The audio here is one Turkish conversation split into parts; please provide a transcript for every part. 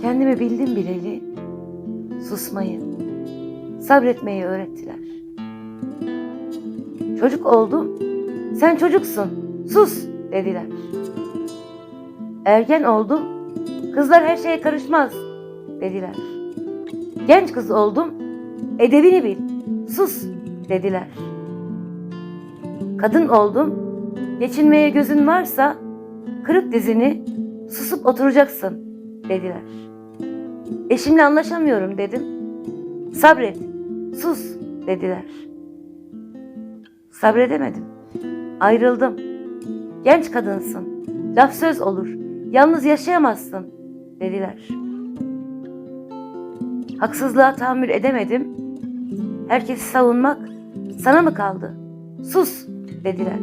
Kendimi bildim bileli susmayı, sabretmeyi öğrettiler. Çocuk oldum, sen çocuksun, sus dediler. Ergen oldum, kızlar her şeye karışmaz dediler. Genç kız oldum, edebini bil, sus dediler. Kadın oldum, geçinmeye gözün varsa kırık dizini susup oturacaksın dediler. Eşimle anlaşamıyorum dedim. Sabret, sus dediler. Sabredemedim. Ayrıldım. Genç kadınsın. Laf söz olur. Yalnız yaşayamazsın dediler. Haksızlığa tahammül edemedim. Herkesi savunmak sana mı kaldı? Sus dediler.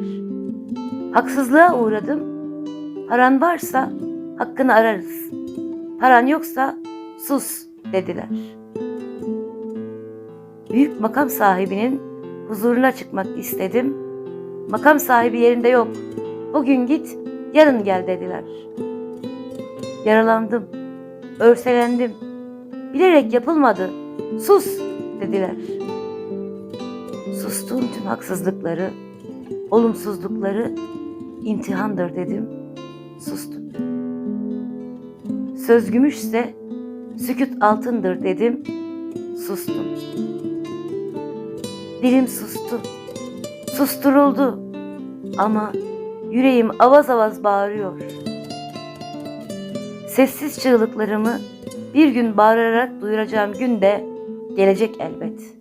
Haksızlığa uğradım. Paran varsa hakkını ararız. Paran yoksa sus dediler. Büyük makam sahibinin huzuruna çıkmak istedim. Makam sahibi yerinde yok. Bugün git, yarın gel dediler. Yaralandım, örselendim. Bilerek yapılmadı. Sus dediler. Sustuğum tüm haksızlıkları, olumsuzlukları imtihandır dedim. Sustum. Söz gümüşse süküt altındır dedim. Sustum. Dilim sustu. Susturuldu. Ama yüreğim avaz avaz bağırıyor. Sessiz çığlıklarımı bir gün bağırarak duyuracağım gün de gelecek elbet.